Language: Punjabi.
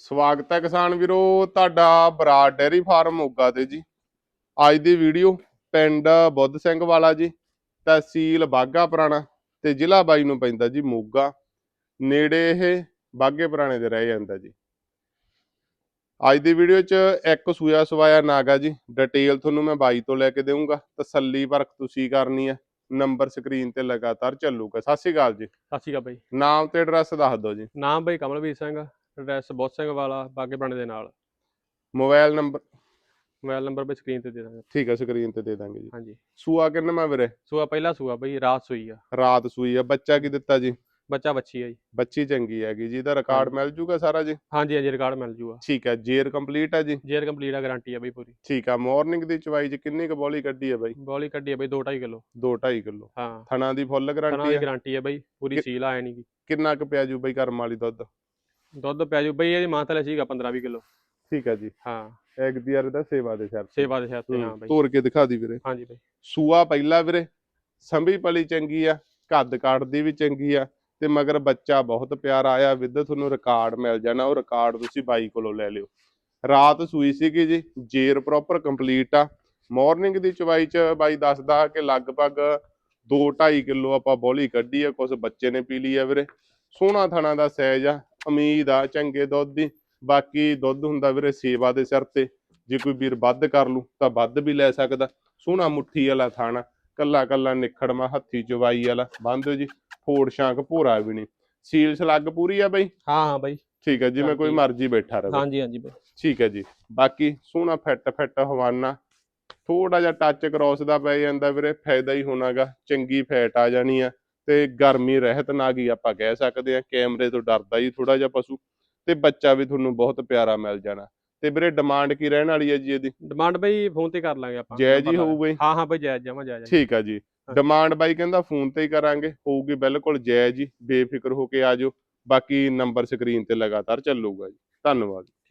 ਸਵਾਗਤ ਹੈ ਕਿਸਾਨ ਵੀਰੋ ਤੁਹਾਡਾ ਬਰਾੜ ਡੇਅਰੀ ਫਾਰਮ ਮੋਗਾ ਤੇ ਜੀ। ਅੱਜ ਦੀ ਵੀਡੀਓ ਪਿੰਡ ਬੁੱਧ ਸਿੰਘ ਵਾਲਾ ਜੀ ਤਹਿਸੀਲ ਬਾਗਾ ਪੁਰਾਣਾ ਤੇ ਜ਼ਿਲ੍ਹਾ ਬਾਈ ਨੂੰ ਪੈਂਦਾ ਜੀ ਮੋਗਾ। ਨੇੜੇ ਇਹ ਬਾਗੇ ਪੁਰਾਣੇ ਦੇ ਰਹਿ ਜਾਂਦਾ ਜੀ। ਅੱਜ ਦੀ ਵੀਡੀਓ 'ਚ ਇੱਕ ਸੂਆ ਸਵਾਇਆ ਨਾਗਾ ਜੀ ਡਿਟੇਲ ਤੁਹਾਨੂੰ ਮੈਂ ਬਾਈ ਤੋਂ ਲੈ ਕੇ ਦੇਵਾਂਗਾ ਤਸੱਲੀ ਪਰਖ ਤੁਸੀਂ ਕਰਨੀ ਹੈ ਨੰਬਰ ਸਕਰੀਨ ਤੇ ਲਗਾਤਾਰ ਚੱਲੂਗਾ। ਸਤਿ ਸ਼੍ਰੀ ਅਕਾਲ ਜੀ। ਸਤਿ ਸ਼੍ਰੀ ਅਕਾਲ ਬਾਈ। ਨਾਮ ਤੇ ਐਡਰੈਸ ਦੱਸ ਦਿਓ ਜੀ। ਨਾਮ ਬਾਈ ਕਮਲਵੀਰ ਸਿੰਘ ਐਡਰੈਸ ਬੋਧ ਸਿੰਘ ਵਾਲਾ ਬਾਗੇ ਪਿੰਡ ਦੇ ਨਾਲ। ਮੋਬਾਈਲ ਨੰਬਰ ਮੋਬਾਈਲ ਨੰਬਰ ਬਾਈ ਸਕਰੀਨ ਤੇ ਦੇ ਦਾਂਗੇ। ਠੀਕ ਹੈ ਸਕਰੀਨ ਤੇ ਦੇ ਦਾਂਗੇ ਜੀ। ਹਾਂਜੀ। ਸੂਆ ਕਿੰਨਾ ਵੀਰੇ? ਸੂਆ ਪਹਿਲਾ ਸੂਆ ਬਾਈ ਰਾਤ ਸੂਈ ਆ। ਰਾਤ ਸੂਈ ਆ। ਬੱਚਾ ਕੀ ਦਿੱਤਾ ਜੀ? ਬੱਚਾ ਬੱਚੀ ਆ ਜੀ। ਬੱਚੀ ਚੰਗੀ ਹੈਗੀ ਜੀ ਇਹਦਾ ਰਿਕਾਰਡ। ਮਿਲ ਜੂਗਾ ਸਾਰਾ ਜੀ? ਹਾਂਜੀ ਹਾਂਜੀ ਰਿਕਾਰਡ ਮਿਲ ਜੂਗਾ। ਠੀਕ ਹੈ ਜੇਰ ਕੰਪਲੀਟ ਹੈ ਜੀ? ਜੇਰ ਕੰਪਲੀਟ ਆ ਗਾਰੰਟੀ ਆ ਬਾਈ ਪੂਰੀ। ਠੀਕ ਆ ਮਾਰਨਿੰਗ ਦੀ ਚਵਾਈ ਚ ਕਿੰਨੀ ਕੁ ਬੋਲੀ ਕੱਢੀ ਹੈ ਬਾਈ? ਬੋਲੀ ਕੱਢੀ ਆ ਬਾਈ 2.5 ਕਿਲੋ। 2.5 ਕਿਲੋ। ਹਾਂ। ਥਣਾ ਦੀ ਫੁੱਲ ਗਾਰੰਟੀ ਦੀ ਹੈ ਗਾਰੰਟੀ ਆ ਬਾਈ ਪੂਰੀ ਸੀਲ ਆਇਆ ਨਹੀਂ ਕਿੰਨਾ ਕੁ ਪਿਆ ਜੂ ਬਾਈ ਕਰਮ ਵਾਲੀ ਦੁੱਧ? ਦੁੱਧ ਪੈ ਜੂ। ਬਾਈ ਇਹਦੀ ਮਾਂ ਥਲੇ ਸੀਗਾ 15 20 ਕਿਲੋ। ਠੀਕ ਹੈ ਜੀ। ਹਾਂ। ਐਗ ਦੀ ਯਾਰ ਦਾ ਸੇਵਾ ਦੇ ਸਿਰ ਤੇ। ਸੇਵਾ ਦੇ ਸਿਰ ਤੇ ਹਾਂ ਬਾਈ। ਤੋਰ ਕੇ ਦਿਖਾ ਦੀ ਵੀਰੇ। ਹਾਂਜੀ ਬਾਈ। ਸੂਆ ਪਹਿਲਾ ਵੀਰੇ। ਸੰਭੀ ਪਲੀ ਚੰਗੀ ਆ। ਕੱਦ ਕਾਠ ਦੀ ਵੀ ਚੰਗੀ ਆ। ਤੇ ਮਗਰ ਬੱਚਾ ਬਹੁਤ ਪਿਆਰਾ ਆਇਆ ਵਿਦ ਤੁਹਾਨੂੰ ਰਿਕਾਰਡ ਮਿਲ ਜਾਣਾ। ਉਹ ਰਿਕਾਰਡ ਤੁਸੀਂ ਬਾਈ ਕੋਲੋਂ ਲੈ ਲਿਓ। ਰਾਤ ਸੂਈ ਸੀਗੀ ਜੀ। ਜੇਰ ਪ੍ਰੋਪਰ ਕੰਪਲੀਟ ਆ। ਮਾਰਨਿੰਗ ਦੀ ਚਵਾਈ ਚ ਬਾਈ ਦੱਸਦਾ ਕਿ ਲਗਭਗ 2.5 ਕਿਲੋ ਆਪਾਂ ਬੋਲੀ ਕੱਢੀ ਆ। ਕੁਝ ਬੱਚੇ ਨੇ ਪੀ ਲਈ ਆ ਵੀਰੇ। ਸੋਹਣਾ ਥਣਾ ਦਾ ਸਾਈਜ਼ ਆ। ਉਮੀਦ ਆ ਚੰਗੇ ਦੁੱਧ ਦੀ। ਬਾਕੀ ਦੁੱਧ ਹੁੰਦਾ ਵੀਰੇ ਸੇਵਾ ਦੇ ਸਿਰ ਤੇ। ਜੇ ਕੋਈ ਵੀਰ ਵੱਧ ਕਰ ਲੂ ਤਾਂ ਵੱਧ ਵੀ ਲੈ ਸਕਦਾ। ਸੋਹਣਾ ਮੁੱਠੀ ਵਾਲਾ ਥਾਣਾ ਕੱਲਾ ਕੱਲਾ ਨਿਖੜਮਾ ਹੱਥੀ ਚਵਾਈ ਵਾਲਾ। ਬੰਦ ਜੀ ਫੋੜ ਸ਼ਾਂਕ ਭੋਰਾ ਵੀ ਨਹੀਂ। ਸੀਲ ਸਲੱਗ ਪੂਰੀ ਆ ਬਈ? ਹਾਂ ਹਾਂ ਬਾਈ। ਠੀਕ ਹੈ ਜਿਵੇਂ ਕੋਈ। ਮਰਜ਼ੀ ਬੈਠਾ ਰਹੇ ਹਾਂਜੀ ਹਾਂਜੀ ਬਾਈ। ਠੀਕ ਹੈ ਜੀ। ਬਾਕੀ ਸੋਹਣਾ ਫਿੱਟ ਫਿੱਟ ਹਵਾਨਾ। ਥੋੜਾ ਜਿਹਾ ਟੱਚ ਕ੍ਰੋਸ ਦਾ ਪੈ ਜਾਂਦਾ ਵੀਰੇ ਫਾਇਦਾ ਹੀ ਹੋਣਾਗਾ। ਚੰਗੀ ਫੈਟ ਆ ਜਾਣੀ ਆ। ਤੇ ਗਰਮੀ ਰਹਿਤ ਨਾ ਗਈ ਆਪਾਂ ਕਹਿ ਸਕਦੇ ਆ ਕੈਮਰੇ ਤੋਂ ਡਰਦਾ ਹੀ ਥੋੜਾ ਜਿਹਾ ਪਸ਼ੂ ਤੇ ਬੱਚਾ ਵੀ ਤੁਹਾਨੂੰ ਬਹੁਤ ਪਿਆਰਾ ਮਿਲ ਜਾਣਾ। ਤੇ ਵੀਰੇ ਡਿਮਾਂਡ ਕੀ ਰਹਿਣ ਵਾਲੀ ਹੈ ਜੀ ਇਹਦੀ? ਡਿਮਾਂਡ ਬਾਈ ਫੋਨ ਤੇ ਕਰ ਲਾਂਗੇ ਆਪਾਂ ਜਾਇਜ਼ ਹੀ ਪਤਾ- ਹੋਊਗੀ। ਹਾਂ ਹਾਂ ਬਾਈ ਜਾਇਜ਼ ਜਮਾ ਜਾਇਜ਼ ਠੀਕ ਆ ਜੀ। ਡਿਮਾਂਡ ਬਾਈ ਕਹਿੰਦਾ ਫੋਨ ਤੇ ਹੀ ਕਰਾਂਗੇ ਹੋਊਗੀ ਬਿਲਕੁਲ ਜਾਇਜ਼ ਜੀ ਬੇਫਿਕਰ ਹੋ ਕੇ ਆ ਜਾਓ। ਬਾਕੀ ਨੰਬਰ ਸਕਰੀਨ ਤੇ ਲਗਾਤਾਰ ਚੱਲੂਗਾ ਜੀ। ਧੰਨਵਾਦ।